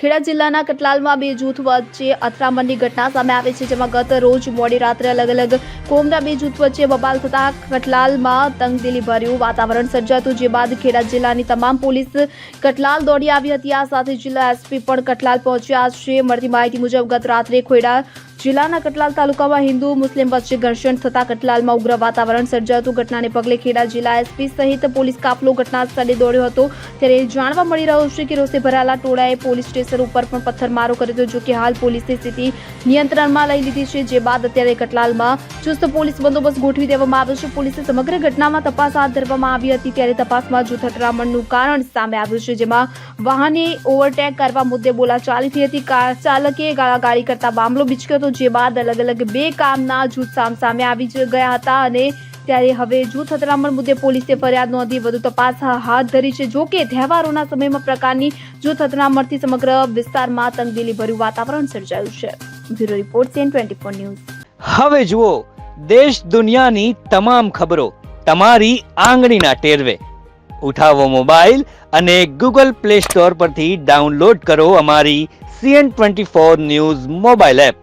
ખેડા જિલ્લાના કટલાલમાં બે જૂથ વચ્ચે અથડામણની ઘટના સામે આવી છે, જેમાં ગત રોજ મોડી રાત્રે અલગ અલગ કોમના બે જૂથ વચ્ચે બબાલ થતા કટલાલમાં તંગદિલી ભર્યું વાતાવરણ સર્જાતું, જે બાદ ખેડા જિલ્લાની તમામ પોલીસ કટલાલ દોડી આવી હતી. આ સાથે જિલ્લા એસપી પણ કટલાલ પહોંચ્યા છે. મળતી માહિતી મુજબ ગત રાત્રે ખેડા જિલ્લાના કટલાલ તાલુકામાં હિન્દુ, મુસ્લિમ વચ્ચે ઘર્ષણ થતા કટલાલમાં ઉગ્ર વાતાવરણ સર્જાતું ઘટનાને પગલે ખેડા જિલ્લા એસપી સહિત પોલીસ કાફલો ઘટના સ્થળે દોડ્યો હતો. ત્યારે જાણવા મળી રહ્યું છે કે રોષે ભરાયેલા ટોળાએ પોલીસ સ્ટેશન ઉપર પણ પથ્થરમારો કર્યો હતો જો કે હાલ પોલીસે સ્થિતિ નિયંત્રણમાં લઈ લીધી છે. જે બાદ અત્યારે કટલાલમાં ચુસ્ત પોલીસ બંદોબસ્ત ગોઠવી દેવામાં આવ્યો છે. પોલીસે સમગ્ર ઘટનામાં તપાસ હાથ ધરવામાં આવી હતી. ત્યારે તપાસમાં જૂથ અથડામણનું કારણ સામે આવ્યું છે, જેમાં વાહને ઓવરટેક કરવા મુદ્દે બોલાચાલી થઈ હતી. કાર ચાલકે ગાળાગાળી કરતા મામલો બીચક્યો હતો. જે બાદ અલગ અલગ બે કામના જૂથ સામસામે આવી ગયા હતા અને ત્યારે હવે જૂથ અથડામણ મુદ્દે પોલીસે ફરિયાદ નોંધી વધુ તપાસ હાથ ધરી છે. જો કે તહેવારોના સમયમાં પ્રકારની જૂથ અથડામણથી સમગ્ર વિસ્તારમાં તંગદિલી ભર્યું વાતાવરણ સર્જાયું છે. Bureau report CN twenty four news. હવે જુઓ, દેશ દુનિયાની તમામ ખબરો તમારી આંગળીના ટેરવે. ઉઠાવો મોબાઈલ અને ગૂગલ પ્લે સ્ટોર પરથી ડાઉનલોડ કરો અમારી CN twenty four news mobile app.